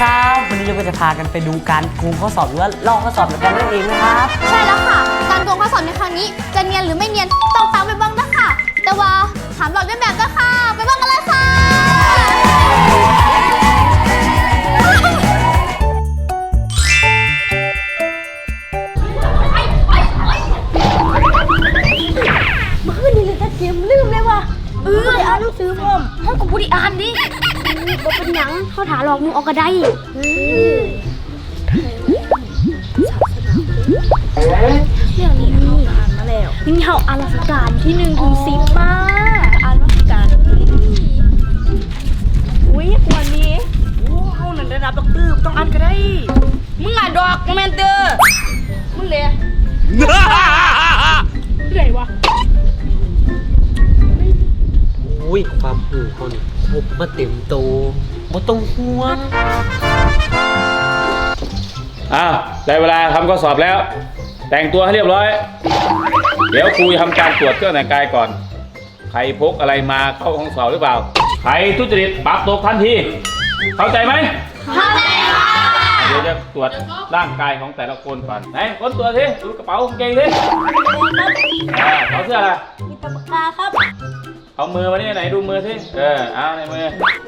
ครับ วันนี้เราก็จะพากันไปดูการโกงข้อสอบหรือว่าลอกข้อสอบกันนั่นเองนะครับ ใช่แล้วค่ะ การโกงข้อสอบในครั้งนี้จะเนียนหรือไม่เนียนต้องตามไปเบ้างนะค่ะแต่ว่าถามหลอดเป็นแบบก็ค่ะ ไปเบ้างกันเลยค่ะ บ่เป็นหยังเขาถาหลอกมึงออกก็ได้เรื่องนี้เขาอ่านมาแล้วนี่เขาอ่านราชการที่หนึ่งถึงสิบมาอ่ มาเต็มโตบ่ต้องห่วงอ้าวได้เวลาทำข้อสอบแล้ว แต่งตัวให้เรียบร้อย เดี๋ยวครูจะทำการตรวจเครื่องแต่งกายก่อน ใครพกอะไรมาเข้าห้องสอบหรือเปล่า ใครทุจริตปรับตกทันที เข้าใจไหม เข้าใจค่ะเดี๋ยวจะตรวจร่างกายของแต่ละคนก่อนไหนค้นตัวสิดูกระเป๋ากางเกงสิอ่าเขาเสื้ออะไร มีตะปากกาครับ เอามือมานี่ไหนดูมือสิเออเอาในมือ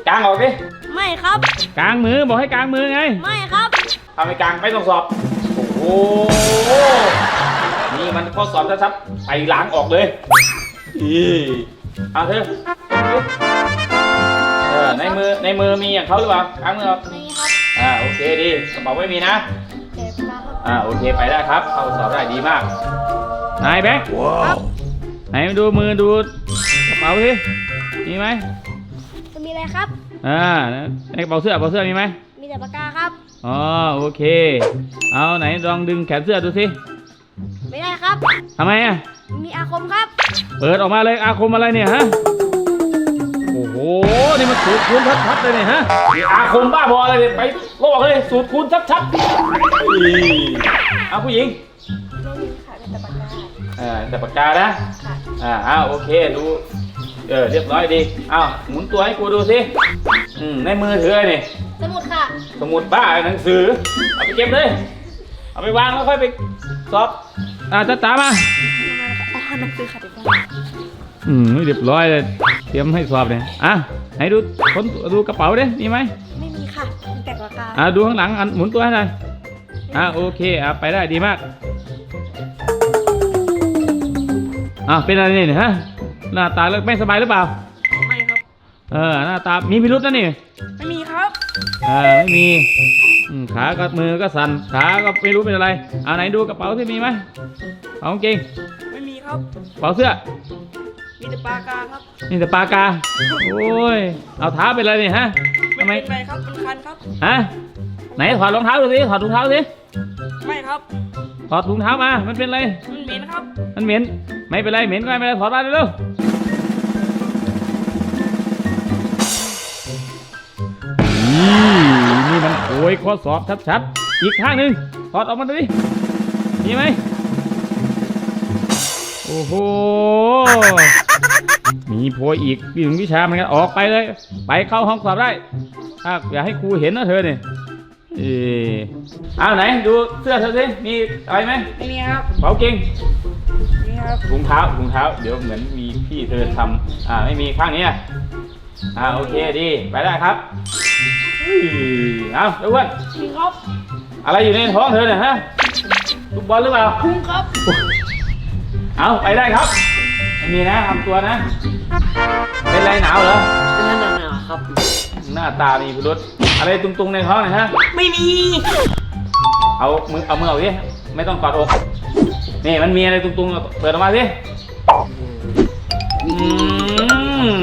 กางออกสิไม่ครับ กางมือบอกให้กางมือไงไม่ครับทำไมกลางไม่ต้องสอบ โอ้โหนี่มันข้อสอบชัดๆไปล้างออกเลยอีเอาเถอะเออในมือในมือมีอย่างเขาหรือเปล่ากลางมือออกนี่ครับอ่าโอเคดีกระเป๋าไม่มีนะเจ็บครับอ่าโอเคไปได้ครับ เข้าสอบได้ดีมาก นายแบงค์ไหนมาดูมือดูกระ เป๋าสิมีไหมจะมีอะไรครับ อ่าในกระเป๋าเสื้อกระเป๋าเสื้อมีไหมมีแต่ปากกาครับ อ๋อโอเค เอาไหนลองดึงแขนเสื้อดูสิไม่ได้ครับ ทำไมอะ มีอาคมครับ เปิดออกมาเลยอาคมอะไรเนี่ยฮะ โอ้โห นี่มันสูตรคูณชัดๆเลยเนี่ยฮะนี่อาคมบ้าบออะไรเนี่ยไปลอกเลยสูตรคูณชัดๆอีเอาผู้หญิงไม่มีค่ะมีแต่ปากกา อ่าแต่ปากกานะ ค่ะ อ่าอ้าวโอเคดู เออเรียบร้อยดีอ้าวหมุนตัวให้กูดูสิอืมในมือถืออะไรนี่สมุดค่ะ สมุดบ้าหนังสือ เอาไปเก็บเลย เอาไปวางแล้วค่อยไปสอบอ่าจ้าจ๋ามาอ๋อหนังสือค่ะเดี๋ยวก่อนอืมเรียบร้อยเลยเตรียมให้สอบเลยอะให้ดูคนดูกระเป๋าดิมีไหมไม่มีค่ะมีแต่ปากกาอะดูข้างหลังอันหมุนตัวให้หน่อยอะโอเคอะไปได้ดีมากอะเป็นอะไรเนี่ยฮะ หน้าตาเลิกไม่สบายหรือเปล่า ไม่ครับ เออหน้าตามีพิรุษนะนี่ ไม่มีครับเออไม่มีอืมขากับมือก็สั่นขาก็ไม่รู้เป็นอะไรเอาไหนดูกระเป๋าที่มีไหมกระเป๋ากางเกงไม่มีครับ กระเป๋าเสื้อ มีแต่ปากกาครับ นี่แต่ปากกา โอ้ย เอาเท้าเป็นอะไรเนี่ยฮะทำไมเป็นไรครับเป็นคันครับ ฮะ ไหนถอดรองเท้าดูสิถอดถุงเท้าสิไม่ครับ ถอดถุงเท้ามา มันเป็นอะไร มันเหม็นครับ มันเหม็น ไม่เป็นไร เหม็นก็ไม่เป็นไร ถอดมาเร็วๆนี่นี่มันโอยข้อสอบชัดๆ อีกข้างหนึ่งถอดออกมาดูดิมีไหม โอ้โห มีโพยอีกหนึ่งวิชาเหมือนกัน ออกไปเลย ไปเข้าห้องสอบได้ ถ้าอย่าให้ครูเห็นนะเธอเนี่ย เออเอาไหนดูเสื้อเธอสิมีอะไรไหมไม่มีครับเป๋าเก่งนี่ครับถุงเท้าถุงเท้า เดี๋ยวเหมือนมีพี่เธอทำอ่าไม่มีข้างนี้อะอ่าโอเคดีไปได้ครับอุ้ยเอาเดี๋ยวอ้วนมีครับอะไรอยู่ในท้องเธอเนี่ยฮะลูกบอลหรือเปล่า คุ้มครับเอาไปได้ครับไม่มีนะทำตัวนะ เป็นไรหนาวเหรอ เป็นนั่นน่ะครับ หน้าตามีพิรุษอะไรตุงๆในท้องหน่อยฮะ ไม่มี เอามือเอามือออกสิไม่ต้องกอดอกนี่มันมีอะไรตุงๆเปิดออกมาสิอืม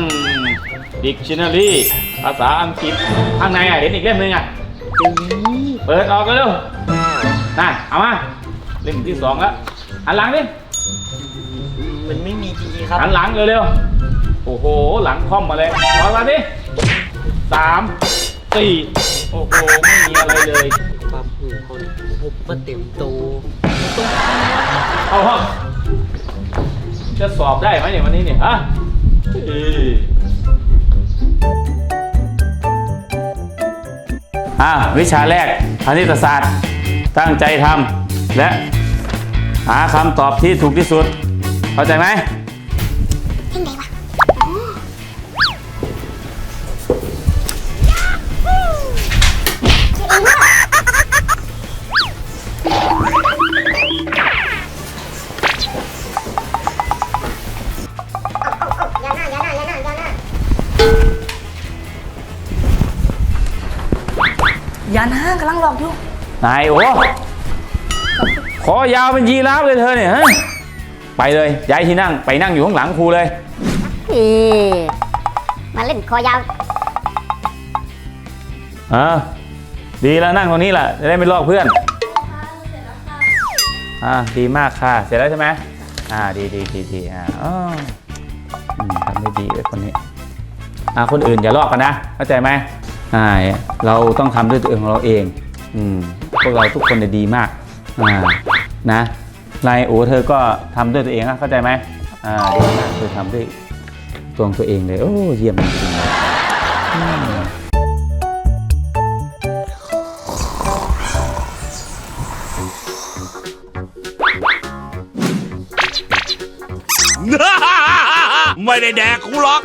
dictionary ภาษาอังกฤษข้างในอะเห็นอีกเล่มหนึงอะเปิดออกกันเร็วน่ะเอามาเล่มที่สองแล้วหันหลังดิมันไม่มีจริงๆครับหันหลังเร็วๆโอ้โห หลังค่อมมาเลยออกมาดิ สามสี่โอ้โหไม่มีอะไรเลยความหูเขานี่พบมาเต็มโตเข้าห้องจะสอบได้ไหมเนี่ยวันนี้เนี่ยฮะเอ้ยอ่าวิชาแรกคณิตศาสตร์ ตั้งใจทำและหาคำตอบที่ถูกที่สุด เข้าใจไหม อย่านะกำลังหลอกอยู่นายโอ้ขอยาวเป็นยีราฟเลยเธอเนี่ยฮะไปเลยย้ายที่นั่งไปนั่งอยู่ข้างหลังครูเลยอีมาเล่นคอยาวอ่าดีแล้วนั่งตรงนี้แหละจะได้ไม่ลอกเพื่อนอ่าดีมากค่ะ เสร็จแล้วใช่ไหมอ่าดีดีดีดีอ่าอ๋ออืมทำได้ดีเลยคนนี้อ่าคนอื่นอย่าลอกกันนะเข้าใจไหม อ่าเราต้องทำด้วยตัวเองของเราเองอืมพวกเราทุกคนเนี่ยดีมากอ่านะนายโอเธอก็ทำด้วยตัวเองนะเข้าใจไหมอ่าดีมากเธอทำด้วยตัวของตัวเองเลยโอ้เยี่ยมจริงเลยไม่ได้แดกกูหรอก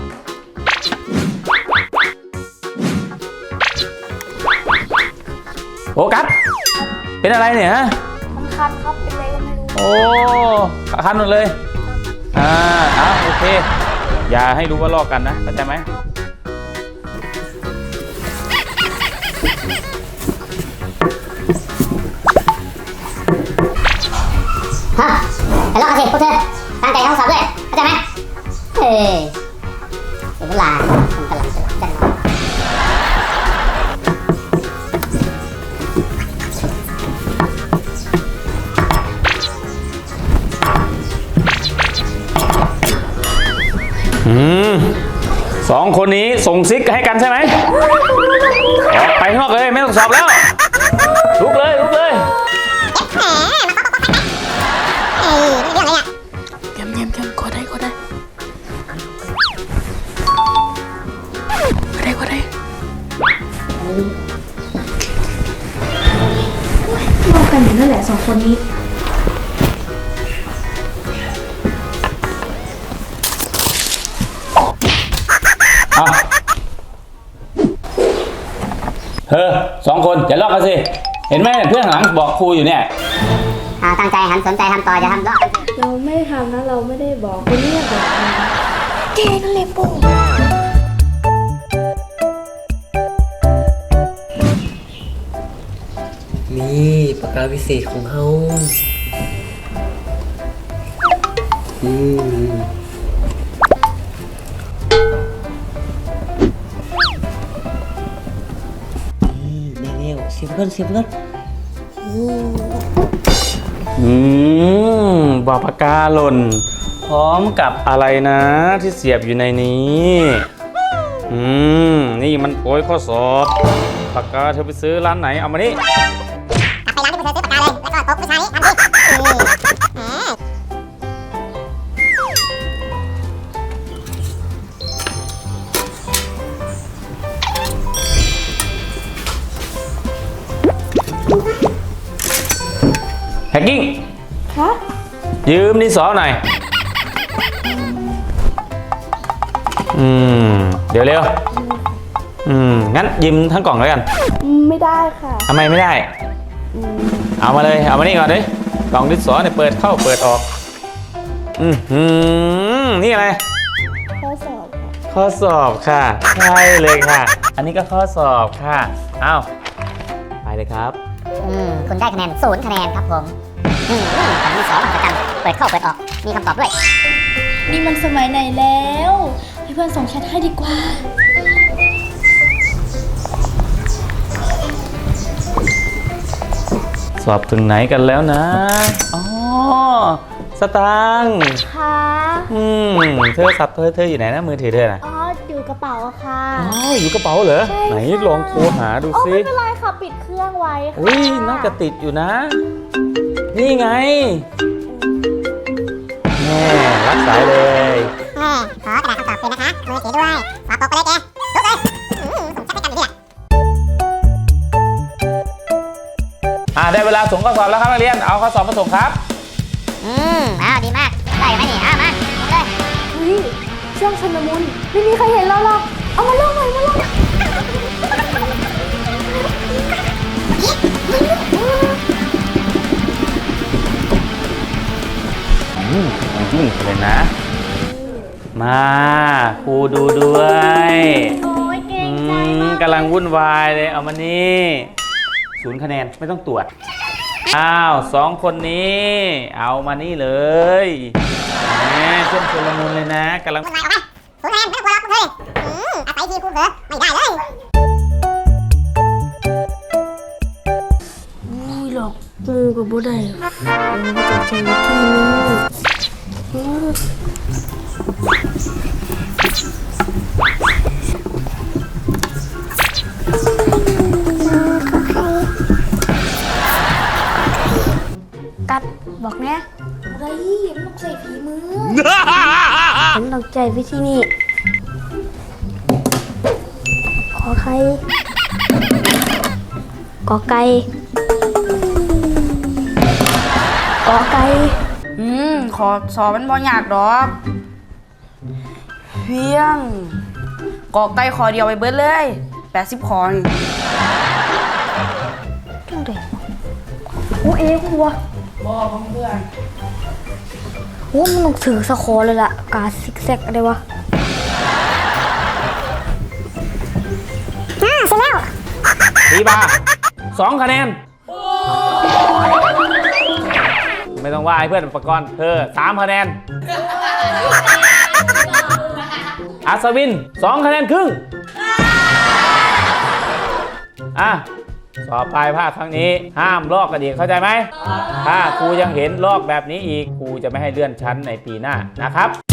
เป็นอะไรเนี่ยฮะมันคันครับเป็นอะไรก็ไม่รู้โอ้คันหมดเลยอ่าเอาโอเค อย่าให้รู้ว่าลอกกันนะเข้าใจไหมฮะไปลอกกันสิพวกเธอตั้งใจท่องสอบด้วยเข้าใจไหมเฮ้ยเสียเวลาคุณกำลังจะหลับกันนอน อืมสองคนนี้ส่งซิกให้กันใช่ไหมออกไปข้างนอกเลยไม่ต้องสอบแล้ว ลุกเลยลุกเลยแกมแกมแกมขอได้ขอได้ขอได้ขอได้มองกันอยู่นั่นแหละสองคนนี้ องคนอย่าลอกกันสิ เห็นไหมเพื่อนข้างหลังบอกครูอยู่เนี่ย อ่าตั้งใจหันสนใจทำต่ออย่าทำลอกกันสิเราไม่ทำนะเราไม่ได้บอกคนนี้บอกเกนั่นเลยปู่นี่ปากกาวิเศษของเฮาอืม สียบกันเสียบกันอืมบาปากกาหล่น พร้อมกับอะไรนะ ที่เสียบอยู่ในนี้ อืม นี่มันโปรยข้อสอบปากกาเธอไปซื้อร้านไหน เอามานี่ ยืมดินสอหน่อย อืม เดี๋ยวเร็ว อืม งั้นยืมทั้งกล่องแล้วกันไม่ได้ค่ะทำไมไม่ได้ เอามาเลย เอามานี่ก่อนดิกล่องดินสอเนี่ยเปิดเข้าเปิดออก อือหือนี่อะไร ข้อสอบค่ะข้อสอบค่ะ ใช่เลยค่ะ อันนี้ก็ข้อสอบค่ะ อ้าว ไปเลยครับ อืม คุณได้คะแนนศูนย์คะแนนครับผม อืมของที่สองมหัศจรรย์ เปิดเข้าเปิดออก มีคำตอบด้วย นี่มันสมัยไหนแล้วให้เพื่อนส่งแชทให้ดีกว่า สอบถึงไหนกันแล้วนะ อ๋อ สตางค์ค่ะอืม เธอสับเธอเธออยู่ไหนนะมือถือเธอน่ะ อ๋ออยู่กระเป๋าอะค่ะ อ๋อ อยู่กระเป๋าเหรอ ใช่ไหนค่ะลองโทรหาดูโอ้ซิไม่เป็นไรค่ะ ปิดเครื่องไว้ค่ะอุ้ยน่าจะติดอยู่นะ นี่ไงแม่ รักสายเลยขอกระดาษคำตอบคืนนะคะมือถือด้วยฝาปกไปเลยแกลุกเลยส่งชักกันอยู่าอะได้เวลาส่งข้อสอบแล้วครับนักเรียน เอาข้อสอบมาส่งครับ อืมอ้าวดีมากได้ไหมนี่อะมาเลยช่วงชนมุนไม่มีใครเห็นเราหร มจริงเลยนะ มาครูดูด้วยโอ้ยเก่อืงใจมมากกำลังวุ่นวายเลยเอามานี่ศูนย์คะแนนไม่ต้องตรวจ อ้าวสองคนนี้ เอามานี่เลยแหมช่วงชุลมุนเลยนะกำลัง คุณนายออกไปศูนย์คะแนนไม่ต้องกลัวหรอกพวกเธออืมอาศัยทีมครูเผลอไม่ได้เลยอุ้ยหลอกกูกับบ่ได้กูจะใช้วิธีนี้ กัดบอกแน่อะไรมันต้องใส่ฝีมือฉันต้องใจวิธีนี้ ขอใครกอไก่กอไก่ อืมขอสอบมันบ่ยากดอก เพียงกอไก่ขอเดียวไปเบิดเลย 80ขอนี่จังไดโอ้เอ๊ะหัวบ่เพื่อนโอ้มันต้องถือสะคอเลยล่ะ กาซิกแซกอะไรวะอ่าเสร็จแล้ว สีบาสองคะแนน ไม่ต้องว่าให้เพื่อนอุปกรณ์เธอสามคะแนน อัศวินสองคะแนนครึ่ง อะ สอบปลายภาคครั้งนี้ ห้ามลอกกันอีกเข้าใจไหม ถ้าครูยังเห็นลอกแบบนี้อีกครูจะไม่ให้เลื่อนชั้นในปีหน้านะครับ